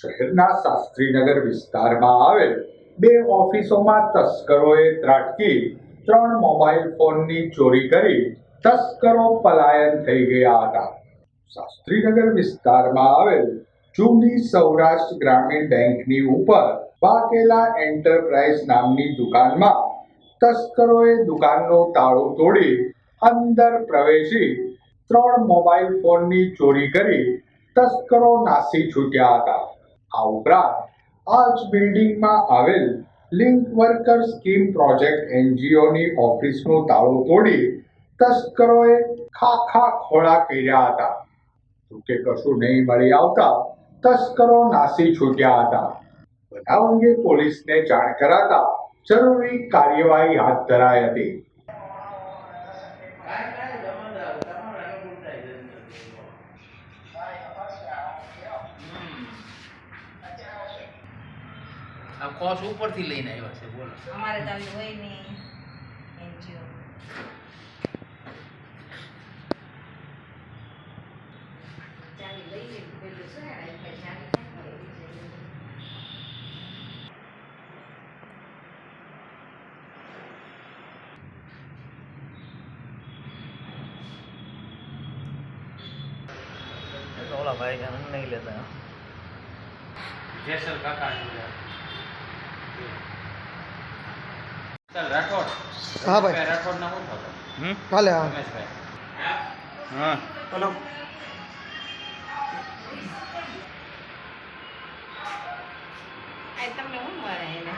શહેરના શાસ્ત્રીનગર વિસ્તારમાં આવેલ બે ઓફિસોમાં તસ્કરોએ ત્રાટકી, ત્રણ મોબાઈલ ફોનની ચોરી કરી તસ્કરો પલાયન થઈ ગયા હતા. શાસ્ત્રીનગર વિસ્તારમાં આવેલ જૂની સૌરાષ્ટ્ર ગ્રામીણ બેંકની ઉપર વાકેલા એન્ટરપ્રાઇઝ નામની દુકાનમાં તસ્કરોએ દુકાનનો તાળો તોડી અંદર પ્રવેશી ત્રણ મોબાઈલ ફોનની ચોરી કરી તસ્કરો નાસી છૂટ્યા હતા. આ ઉપરાંત આ જ બિલ્ડિંગમાં આવેલ લિંક વર્કર સ્કીમ પ્રોજેક્ટ એનજીઓની ઓફિસનો તાળો તોડી તસ્કરોએ ખાખા ખોળા કર્યા હતા. જોકે કશું નહીં મળી આવતા, તસ્કરો નાસી છૂટ્યા હતા. બનાવ અંગે પોલીસને જાણ કરાતા જરૂરી કાર્યવાહી હાથ ધરાઈ હતી. આ કોસ ઉપરથી લઈને આવ્યા છે બોલો. અમારે તો આવી હોય ને એનજીઓ. ચાલી લઈ પેલું શું હેરાન ચાલી ક્યાં પડેલી છે? એ તો ઓલા ભાઈ નહીં લેતા. જેસલ કાકા ચાલ રાઠોડ. હા ભાઈ. રાઠોડ ના હું હમ? ભલે હા. હા. બોલો તમને શું મળે એને?